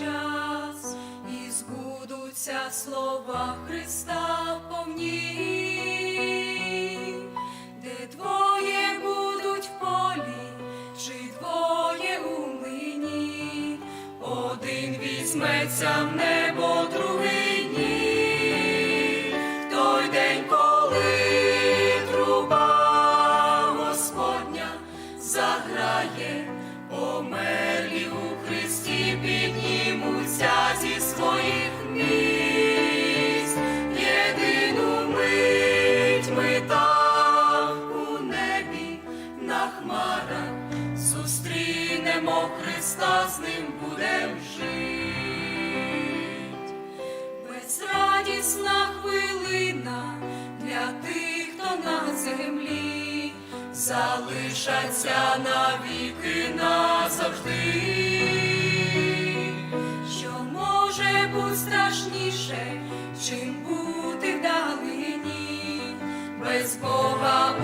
я слова Христа повні, де двоє будуть в полі, чи двоє у млині, один візьметься в небо, другий ні. В той день, коли труба Господня заграє, померлі Христа, з ним будем жить. Безрадісна хвилина для тих, хто на землі залишаться навіки назавжди. Що може бути страшніше, чим бути вдалині, без Бога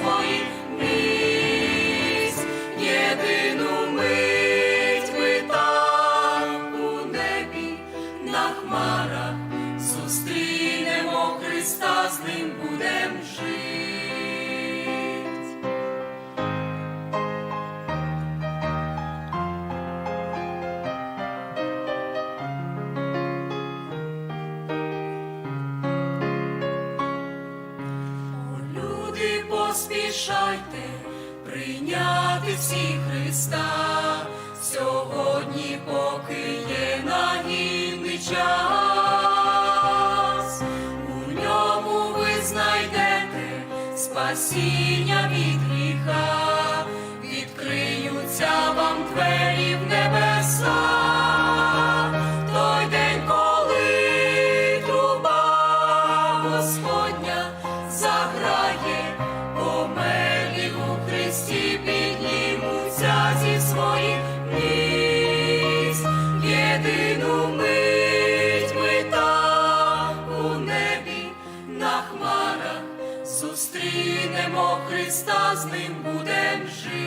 своїх. Єдину мить ми небі на хмарах зустрінемо Христа, з ним будем жить. Поспішайте прийняти всі Христа, сьогодні, поки є нагідний час, у ньому ви знайдете спасіння від гріха, Єдину мить ми там у небі на хмарах зустрінемо Христа, з ним будем жить.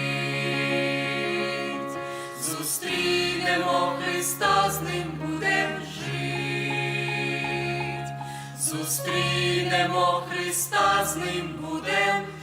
Зустрінемо Христа, з ним будем жить. Зустрінемо Христа, з ним будем жить.